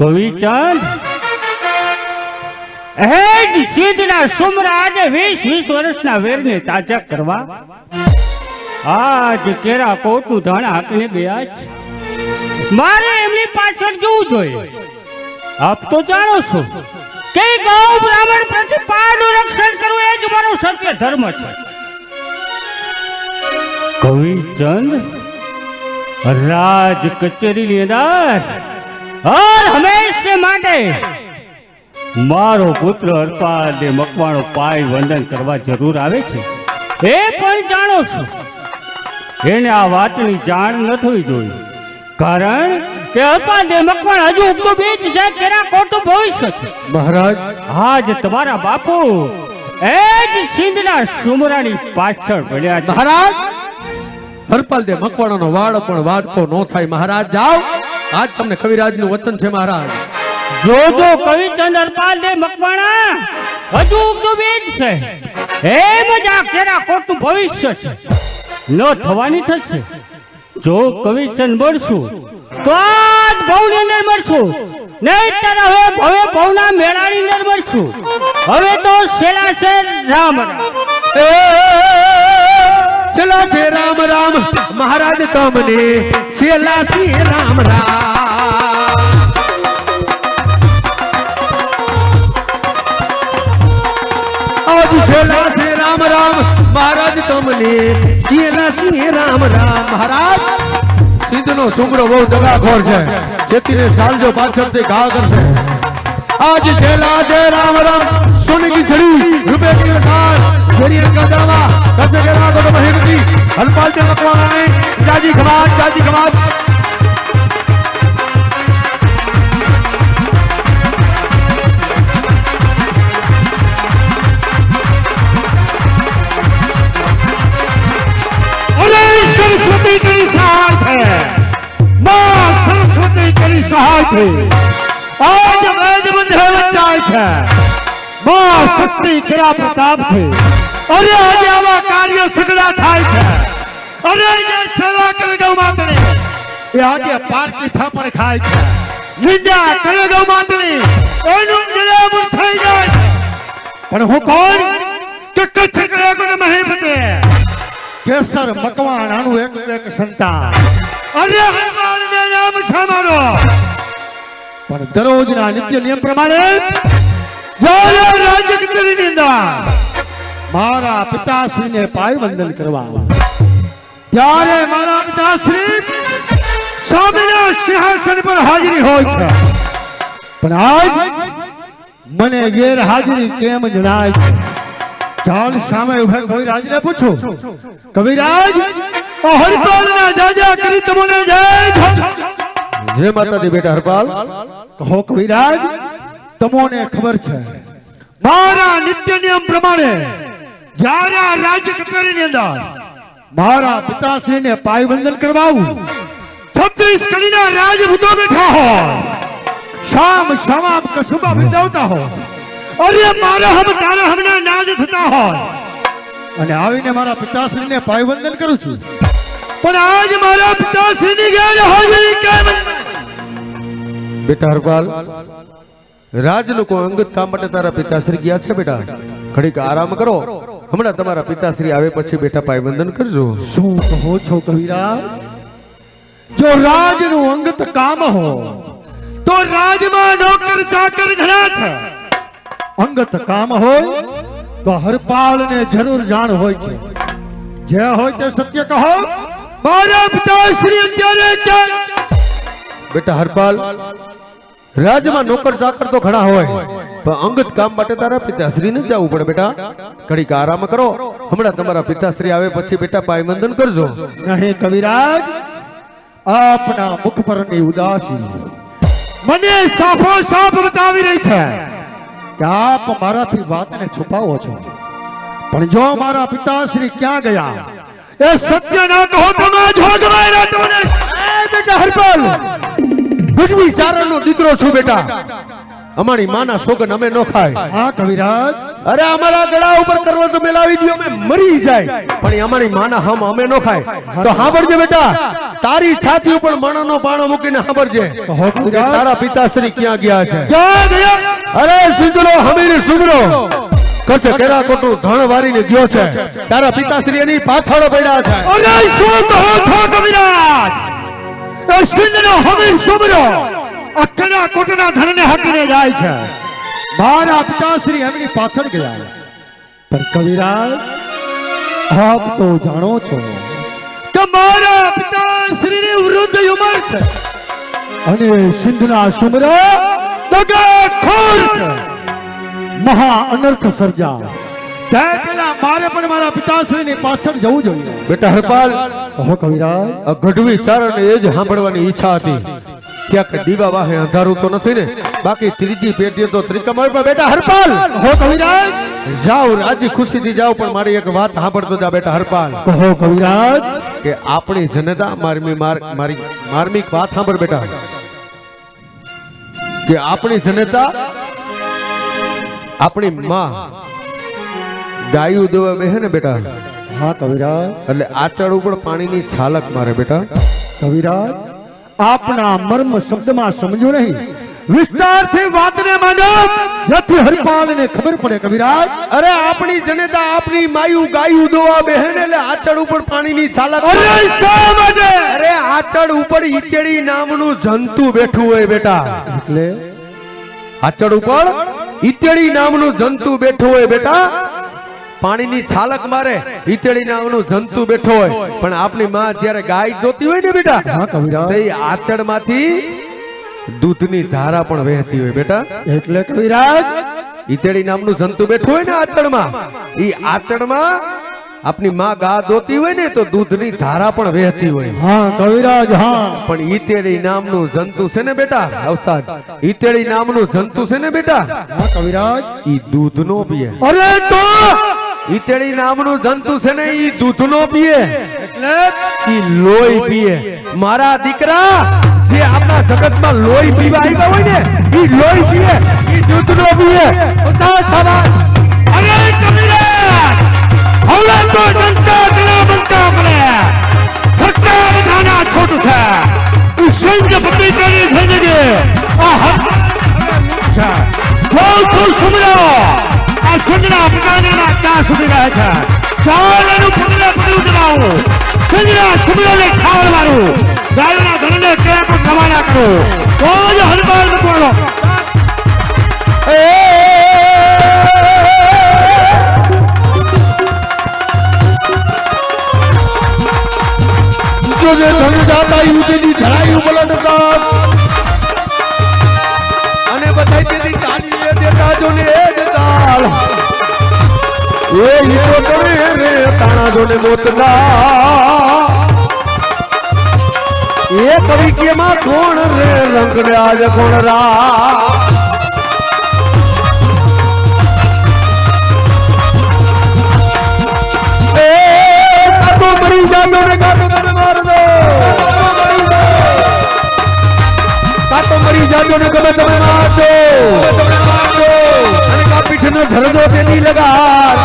કવિચંદ હેજ સિદ્ધના સુમરાજ વીસ વીસ વર્ષના વેરને તાજા કરવા. આજ કેરા કોટનું ધણ હાકીને ગયા છે. મારે એમની પાછળ જવું જોઈએ. આપ તો જાણો છો કે ગૌ બ્રાહ્મણ પ્રતિપાનું રક્ષણ કરવું એ જ મારો સત્ય ધર્મ છે. કવિચંદ રાજ કચેરી અંદર હર હંમેશ માટે. મારો પુત્ર અર્પાદે મકવાણો પાય વંદન કરવા જરૂર આવે છે. એ પણ જાણો છું. એને આ વાતની જાણ નથી જોઈ. કારણ કે અર્પાદે મકવાણ હજુ ઉગતો બીજ છે તેના ખોટું ભવિષ્ય છે. મહારાજ. આજ તમારા બાપુ. એ જ સિંધના સુમરાની પાછળ પડ્યા મહારાજ હરપાલ દે મકવાણાનો વાળ પણ વાજકો નો થાય મહારાજ જાઓ. આજ તમને કવિરાજનું વચન છે મહારાજ. જો જો કવિચંદ અરપાલ દે મકવાણા. હજુ ઉગતું બીજ છે. હે મજા કેરા કોટનું ભવિષ્ય છે. ન થવાની થશે. જો કવિચંદ મળશું તો આજ ભવની અંદર મળશું નહીં હવે ભવે ભવના મેળાની અંદર મળશું હવે તો શેલા છે રામ રામ. ચલો છે રામ રામ. મહારાજ તમને છેલા છે રામ રામ. રામ રામ. મહારાજ તમને છેલા છે રામ રામ. મહારાજ સિદ્ધનો સુમરો બહુ દગાખોર છે. જેથી ચાલજો પાછળથી ઘા કરશે. આજ છેલા છે રામ રામ સોની છડી રૂપે की વસાર શરીર કદાવા કદ કરા ગોડ મહેમતી હલપાલ તે મકવાને જાજી ખમાત જાજી ખમાત અરે સરસ્વતી તેરી સહાય છે માં સરસ્વતી તેરી સહાય છે આજ બંધે વંચાય છે માં શક્તિ કરા પ્રતાપ છે અરે આજે આવા કાર્ય સગડા થાય છે અરે જે સેવા કરે ગૌ માતને એ આજે પારકી થાપણ ખાય છે નિંદા કરે ગૌ માતની એનું જલામું થઈ જાય પણ હું કોણ કે કચ્છ કરે ગુણ મહિમતે કેસર મકવાણ આનું એક એક સંતાન અરે હનુમાન નામ સામારો પણ દરરોજના નિત્ય નિયમ પ્રમાણે જ્યારે રાજ્ય કચેરીની અંદર મારા પિતાશ્રીને પાય વંદન કરવા. ત્યારે મારા પિતાશ્રી સ્વામીના સિંહાસન પર હાજરી હોય છે. પણ આજ મને ગેરહાજરી કેમ જણાય? ચાલ સામે ઊભા કવિરાજને પૂછો. કવિરાજ હરિપાલના જાજા કરી તમને જય જય માતાજી બેટા હરપાલ. કહો કવિરાજ, તમોને ખબર છે. મારા નિત્ય નિયમ પ્રમાણે જ્યારે રાજ્ય કચેરીની અંદર મારા પિતાશ્રીને પાયવંદન કરવાવું, છત્રીસ કડીના રાજભૂતો બેઠા હોય, શામ શામ કશુબા બિંદાવતા હોય, અરે મારા હમ તારા હમણાં નાદ થતા હોય. અને આવીને મારા પિતાશ્રીને પાયવંદન કરું છું. પણ આજ મારા પિતાશ્રીની ગેરહાજરી કેમ બેટા હરપાલ રાજનું કોઈ અંગત કામ માટે તારા પિતાશ્રી ગયા છે બેટા ઘડીક આરામ કરો હમણાં તમારા પિતાશ્રી આવે પછી બેટા પાયવંદન કરજો શું કહો છો કવિરા જો રાજનું અંગત કામ હો તો રાજમાં નોકર ચાકર ઘણા છે અંગત કામ હોય તો હરપાલ ને જરૂર જાણ હોય છે જે હોય તે સત્ય કહો મારા પિતાશ્રી અત્યારે ક્યાં બેટા હરપાલ રાજમાં નોકર ચાકર તો ઘણા હોય પણ અંગત કામ માટે તારા પિતાશ્રી ને જવું પડે બેટા. ઘડીક આરામ કરો હમણાં તમારા પિતાશ્રી આવે પછી બેટા પાયવંદન કરજો. નહીં કવિરાજ આપના મુખ પરની ઉદાસી. મને સાફો સાફ બતાવી રહી છે કે આપ મારાથી વાતને છુપાવો છો. પણ જો મારા પિતાશ્રી ક્યાં ગયા એ સત્ય ના કહો તો માં જોગવાયરા તમને. બેટા હરપાલ ભજવી ચારણનો દીકરો છું બેટા. અમારી માના સોગન અમે નો ખાય. હા કવિરાજ. અરે અમારા ગળા ઉપર કરવો તો મેલાવી દો અમે મરી જાય. પણ અમારી માના હમ અમે નો ખાય. તો સાંભળજે બેટા તારી છાતી ઉપર મણનો પાણો મૂકીને સાંભળજે. તારા પિતાશ્રી ક્યાં ગયા છે? અરે સિંજરો હમીર સુમરો કચ્છ કેરા કોટું ધણ વારીને ગયો છે. તારા પિતાશ્રી એની પાછળ પડ્યા છે. અરે શું કહો છો કવિરાજ? એ સિંધનો હમીર અકડા કોટના ધનને હટીને જાય છે. મારા પિતાશ્રી એમની પાછળ ગયા પણ કવિરાજ, આપ તો જાણો છો કે મારા પિતાશ્રીની વૃદ્ધ ઉંમર છે. અને સિંધના સુમરો દગાખોર મહા અનર્થ સર્જા પેલા મારે પણ મારા પિતાશ્રીની પાછળ જવું જોઈએ. બેટા હરપાલ કહો કવિરાજ. આ ગઢવી એ જ સાંભળવાની ઈચ્છા હતી. ક્યાંક દીવા વાહે અંધારું તો નથી ને? બાકી ત્રીજી પેઢી તો ત્રિકમળ બેટા હરપાલ! કહો કવિરાજ! જાઓ રાજી ખુશીથી જાઓ પણ મારી એક વાત સાંભળતો જા બેટા હરપાલ. કહો કવિરાજ. કે આપણી જનતા મારમી માર- મારી માર્મિક વાત સાંભળ બેટા. કે આપણી જનતા આપણી માં ગાયું દોવા બેહે ને બેટા? હા કવિરાજ. એટલે આચળ ઉપર પાણીની છાલક મારે બેટા. કવિરાજ આપના મર્મ શબ્દમાં સમજો નહીં. વિસ્તારથી વાતને માનો જેથી હરિપાલને ખબર પડે કવિરાજ. અરે આપણી જનતા આપણી માયું ગાયું દોવા બેહે એટલે આચળ ઉપર પાણીની છાલક અરે શા અરે આચળ ઉપર ઈચડી નામનું જંતુ બેઠું હોય બેટા. એટલે? આચળ ઉપર ઈતેડી નામનું જંતુ બેઠું હોય બેટા. પાણીની છાલક મારે ઈતેડી નામનું જંતુ બેઠો હોય. પણ આપની માં જ્યારે ગાય જોતી હોય ને બેટા કવિરાજ. તો દૂધની ધારા પણ વહેતી હોય બેટા. એટલે કવિરાજ. ઈતેડી નામનું જંતુ બેઠું હોય ને આચળમાં ઈ આચળમાં આપની માં ગા દોતી હોય ને તો દૂધની ધારા પણ વહેતી હોય. હા કવિરાજ હા. પણ ઈતેડી નામનું જંતુ છે ને બેટા અવસ્થા ઈતેડી નામનું જંતુ છે ને બેટા હા કવિરાજ. ઈ દૂધ નો પીએ. અરે તો ઈતેડી નામનું જંતુ છે ને ઈ દૂધ નો પીએ. એટલે ઈ લોહી પીએ. મારા દીકરા જે આપણા જગતમાં લોહી પીવા આવ્યા હોય ને ઈ લોહી પીએ ઈ દૂધ નો પીએ. ઉતાર થવા અરે કવિરાજ હવે તો જનતા ઘણા બનતા પડે સરકાર નાના છોટ છે. ઈ સંઘ પબ્લિકની જિંદગી આ હક છે બોલ છું સુમરો આ સંઘના પ્રધાનના ક્યાં સુધી રહે છે. ચાલ એનું પગલે પગલું જણાવું સંઘના સુમરોને ખાવડ મારો. ગાયોના ધનને કેમ પણ ખવાના કરો તો જ હનુમાન બોલો. જો જે ધન જાતા યુગની ધરાયું બલડતા અને બધાય તેની ચાલીએ દેતા જો એ જ તાલ એ ઈકો કરે રે તાણા જો ને મોતના એ કવિ કેમાં કોણ રે રંગ ને આજ કોણ રા? મરી જાતો ને કાતો તમે માર દો. કાતો મરી જાતો ને ગમે તમે માર દો અને કા પીઠનો ધરદો તેની લગાર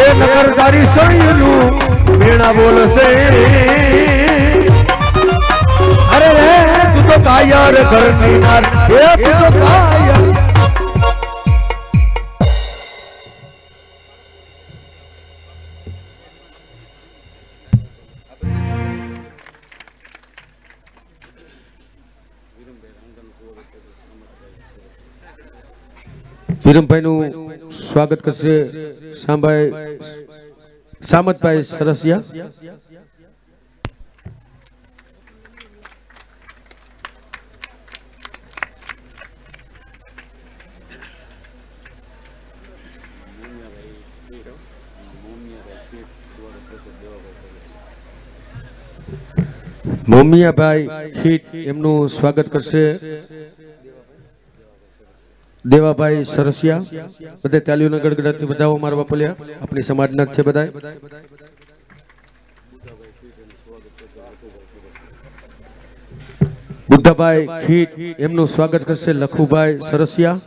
એ નગર તારી સળિયનું વીણા બોલશે. અરે રે, તું તો કાયર ઘરની નાર. એ તું તો કાયર વિરમભાઈનું સ્વાગત કરશે સાંભાઈ સામતભાઈ સરસિયા. મોમિયાભાઈ ખીટ એમનું સ્વાગત કરશે. દેવાભાઈ સરસિયા, બધે તાલીઓના ગડગડાથી બધા મારવા બાપલિયા આપણી સમાજના જ છે બધા બુદ્ધાભાઈ ખીટ, એમનું સ્વાગત કરશે લખુભાઈ સરસિયા.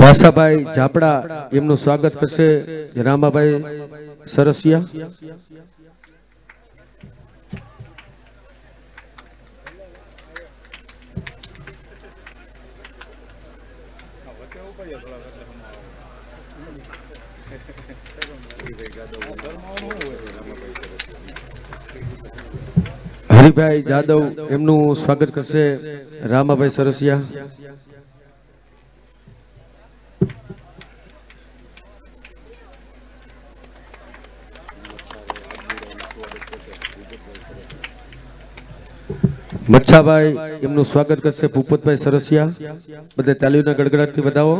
વાસાભાઈ ઝાપડા એમનું સ્વાગત કરશે. રામાભાઈ સરસિયા. હરિભાઈ જાદવ એમનું સ્વાગત કરશે. રામાભાઈ સરસિયા. મચ્છાભાઈ એમનું સ્વાગત કરશે ભૂપતભાઈ સરસિયા. બધે તાલીઓના ગડગડાટથી વધાવો.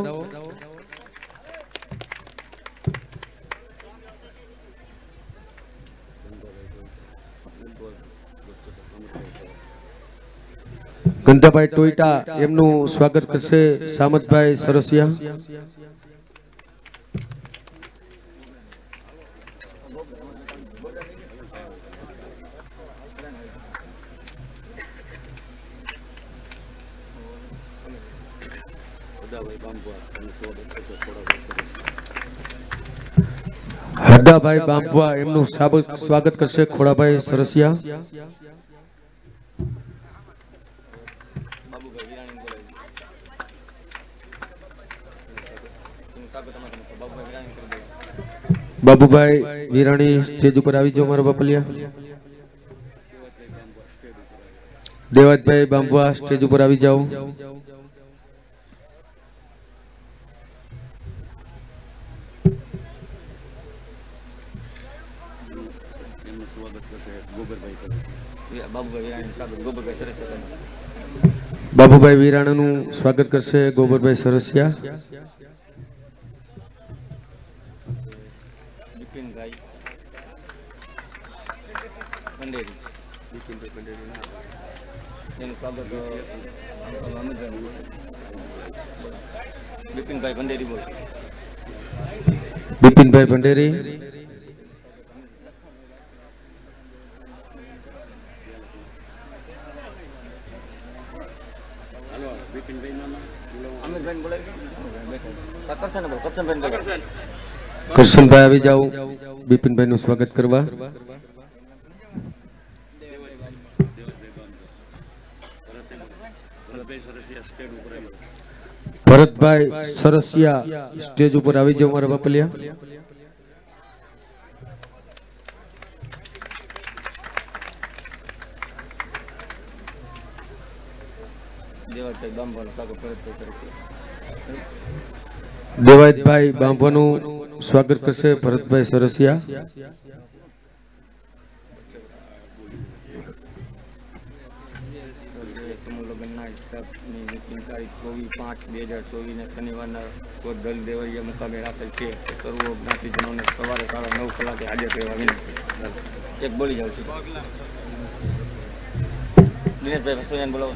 ગંધાભાઈ ટોઈટા એમનું સ્વાગત કરશે સામતભાઈ સરસિયા. હરદાભાઈ બાંભવા એમનું સ્વાગત કરશે ખોડાભાઈ સરસિયા. બાબુભાઈ વિરાણી સ્ટેજ ઉપર આવી જાઓ મારા બાપલિયા. દેવાજભાઈ બાંભવા સ્ટેજ ઉપર આવી જાઓ. બાબુભાઈ વિરાણાનું સ્વાગત કરશે. ગોબરભાઈ સરસિયા. બિપિનભાઈ ભંડેરી બિપિનભાઈ પંડેરી એનું સ્વાગત અમિતભાઈ બિપિનભાઈ પંડેરી બોલ બિપિનભાઈ ભંડેરી અમિતભાઈ બોલાવી કરશન બોલ કરશનભાઈ બોલ કરશનભાઈ આવી જાઓ બિપિનભાઈ નું સ્વાગત કરવા ભરતભાઈ સરસિયા સ્ટેજ ઉપર આવી જાઓ મારા બાપલિયા દેવાભાઈ બાંબાનું સ્વાગત ભરતભાઈ તરફથી દેવાયતભાઈ બાંભવાનું સ્વાગત કરશે ભરતભાઈ સરસિયા. શનિવારના દલ દેવરિયા મુકામે રાખેલ છે સર્વ જ્ઞાતિજનોને સવારે સાડા નવ કલાકે હાજર રહેવા વિનંતી એક બોલી જાઉં છું દિનેશભાઈ વસોયાને બોલાવો.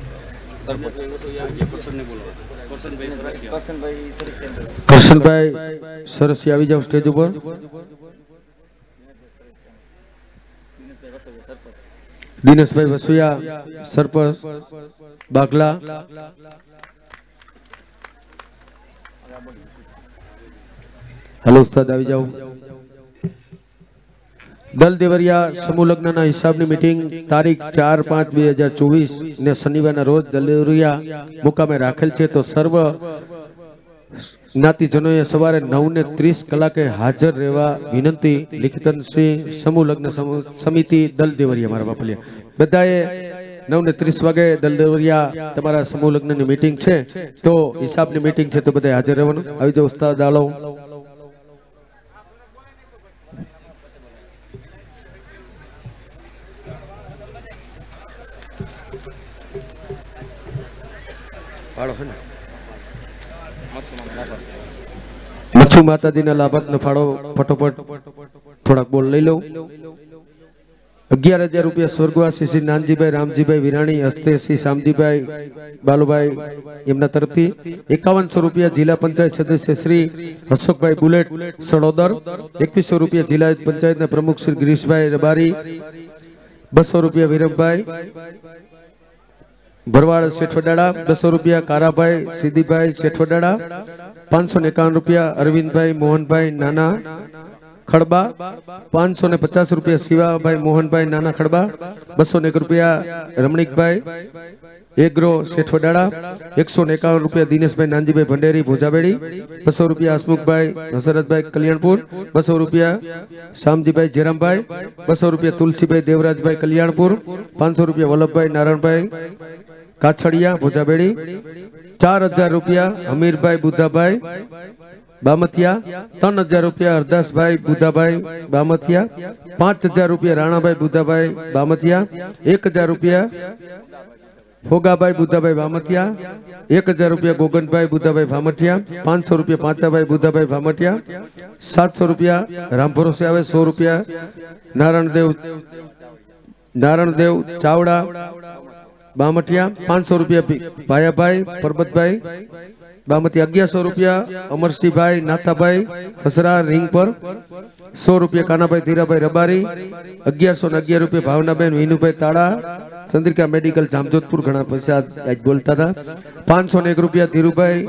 કરશનભાઈ સરસ્વતી. કરશનભાઈ સરસિયા આવી જાઓ સ્ટેજ ઉપર. દિનેશભાઈ વસુયા સરપંચ બાગલા. હેલો ઉસ્તાદ આવી જાઓ. દલ દેવરિયા સમૂહ લગ્નના હિસાબની મીટિંગ તારીખ ચાર પાંચ બે હજાર ચોવીસ ને શનિવારના રોજ દલ દેવરિયા મુકામે રાખેલ છે. તો સર્વ જ્ઞાતિજનોએ સવારે નવ ને ત્રીસ કલાકે હાજર રહેવા વિનંતી લિખિતન શ્રી સમૂહ લગ્ન સમિતિ દલ દેવરિયા મારા બાપલિયા બધાએ નવ ને ત્રીસ વાગે દલ દેવરિયા તમારા સમૂહ લગ્નની મીટિંગ છે. તો હિસાબની મીટિંગ છે તો બધા હાજર રહેવાનું. આવી જાઓ ઉસ્તાદ આલો. મચ્છુમાં રાખો છું માતાજીના લાભાર્થનો ફાળો ફટોફટ થોડાક બોલ લઈ લઉં. અગિયાર હજાર રૂપિયા સ્વર્ગવાસી શ્રી નાનજીભાઈ, રામજીભાઈ, વિરાણી, હસ્તે શ્રી શામજીભાઈ, બાલુભાઈ એમના તરફથી એકાવનસો રૂપિયા જિલ્લા પંચાયત સદસ્ય શ્રી અશોકભાઈ બુલેટ સડોદર, એકવીસો રૂપિયા જિલ્લા પંચાયતના પ્રમુખ શ્રી ગિરીશભાઈ રબારી, બસો રૂપિયા વિરમભાઈ ભરવાડ શેઠવડાડા બસો રૂપિયા કારાભાઈ, સિદ્ધિભાઈ શેઠવડાડા પાંચસો ને એકાવન રૂપિયા અરવિંદભાઈ, મોહનભાઈ, નાના ખડબા, પાંચસો ને પચાસ રૂપિયા શિવાભાઈ, મોહનભાઈ, નાના ખડબા, બસો ને એક રૂપિયા રમણીકભાઈ એગ્રો શેઠવડાડા એકસો ને એકાવન રૂપિયા દિનેશભાઈ, નાનજીભાઈ ભંડેરી, ભોજાબેડી, બસો રૂપિયા હસમુખભાઈ, હસરતભાઈ, કલ્યાણપુર, બસો રૂપિયા શામજીભાઈ જેરામભાઈ બસો રૂપિયા તુલસીભાઈ, દેવરાજભાઈ, કલ્યાણપુર, પાંચસો રૂપિયા વલ્લભભાઈ, નારાયણભાઈ કાછડિયા, ભોજાબેડી, ચાર હજાર રૂપિયા હમીરભાઈ બુદ્ધાભાઈ બામતિયા ત્રણ હજાર રૂપિયા, હરદાસભાઈ, બુદ્ધાભાઈ બામતિયા પાંચ હજાર રૂપિયા, રાણાભાઈ, બુદ્ધાભાઈ બામતિયા એક હજાર રૂપિયા, ફોગાભાઈ, બુદ્ધાભાઈ ભામટિયા એક હજાર રૂપિયા, ગોગનભાઈ, બુદ્ધાભાઈ ભામટિયા પાંચસો રૂપિયા, પાંચાભાઈ, બુદ્ધાભાઈ ભામટિયા સાતસો રૂપિયા રામ ભરોસે આવે સો રૂપિયા, નારાયણદેવ નારાયણદેવ ચાવડા બામટિયા પાંચસો રૂપિયા ભાયાભાઈ, પરબતભાઈ બામતી અગિયારસો રૂપિયા, અમરસિંહભાઈ, નાથાભાઈ હસરા રિંગ પર સો રૂપિયા, કાનાભાઈ, ધીરાભાઈ, રબારી, અગિયારસો ને અગિયાર રૂપિયા, ભાવનાબેન, વિનુભાઈ, તાળા, ચંદ્રિકા મેડિકલ, જામજોધપુર ઘણા પૈસા બોલતા હતા. પાંચસો ને એક રૂપિયા, ધીરુભાઈ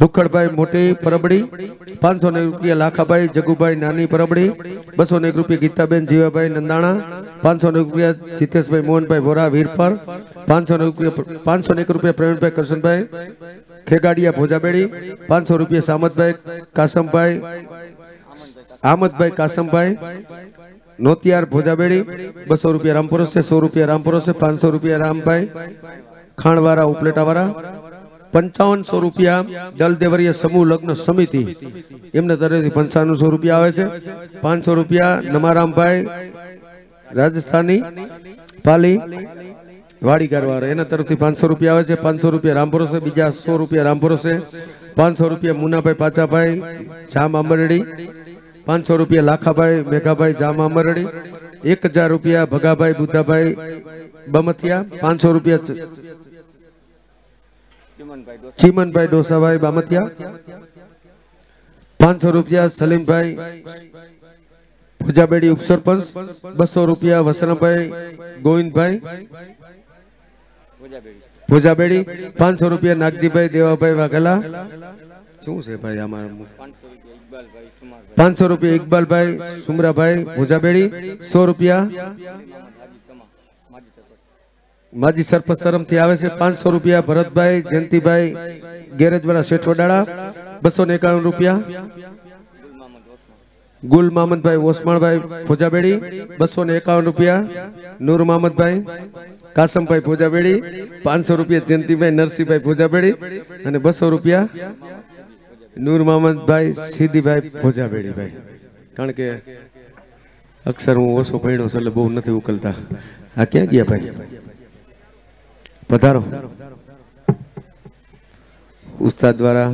રૂખડભાઈ મોટી પરબડી પાંચસો ને એક રૂપિયા લાખાભાઈ, જગુભાઈ નાની પરબડી બસો ને એક રૂપિયા ગીતાબેન, જીવાભાઈ નંદાણા પાંચસો ને એક રૂપિયા જીતેશભાઈ મોહનભાઈ વોરા વીરપર પાંચસો ને રૂપિયા પાંચસો ને એક રૂપિયા પ્રવીણભાઈ કરશનભાઈ, ખેગાડિયા ભોજાબેડી, પાંચસો રૂપિયા સામતભાઈ કાસમભાઈ આમદભાઈ કાસમભાઈ, નોતિયાર ભોજાબેડી, બસો રૂપિયા રામપુરસ છે સો રૂપિયા રામપુરસ છે પાંચસો રૂપિયા રામભાઈ ખાણવાળા ઉપલેટાવાળા પંચાવનસો રૂપિયા જલદેવરીય સમૂહ લગ્ન સમિતિ. એમને તરફથી પંચાવનસો રૂપિયા આવે છે. પાંચસો રૂપિયા નમારામભાઈ રાજસ્થાની પાલી વાડીગારવાળા એના તરફથી પાંચસો રૂપિયા આવે છે. પાંચસો રૂપિયા રામભરોસે, બીજા સો રૂપિયા રામભરોસે. પાંચસો રૂપિયા મુનાભાઈ પાચાભાઈ, જામ આંબરડી. પાંચસો રૂપિયા લાખાભાઈ, મેઘાભાઈ, જામ આંબરડી. એક હજાર રૂપિયા ભગાભાઈ, બુદ્ધાભાઈ બમથિયા. પાંચસો રૂપિયા ચિમનભાઈ દોસ્ત ચીમનભાઈ ડોસાભાઈ બામતિયા પાંચસો રૂપિયા સલીમભાઈ ભુજાબેડી ઉપસરપંચ બસો રૂપિયા વસરાભાઈ ગોવિંદભાઈ ભોજાબેડી ભુજાબેડી પાંચસો રૂપિયા નાગજીભાઈ દેવાભાઈ વાઘેલા શું છે ભાઈ આમાં? પાંચસો રૂપિયા ઇકબાલભાઈ સુમારભાઈ પાંચસો રૂપિયા ઇકબાલભાઈ સુમરાભાઈ ભુજાબેડી સો રૂપિયા હાજી સમા માજી સરપંચ માજી સરપંચ તરફથી આવે છે પાંચસો રૂપિયા, ભરતભાઈ, જયંતિભાઈ, ગેરેજવાળા શેઠવડાળા, બસો ને એકાવન રૂપિયા. ગુલ મામદ મામદભાઈ ઓસમાણભાઈ ફોજાબેડી બસો ને એકાવન રૂપિયા. નૂર મામદભાઈ કાસમભાઈ ફોજાબેડી પાંચસો રૂપિયા. જયંતિભાઈ, નરસિંહભાઈ ફોજાબેડી અને બસો રૂપિયા. નૂર મામદભાઈ સિદ્ધિભાઈ ફોજાબેડી ભાઈ. કારણ કે અક્ષર હું ઓછો પડ્યો છું એટલે બહુ નથી ઉકલતા. આ ક્યાં ગયા ભાઈ? પધારો ઉસ્તાદ દ્વારા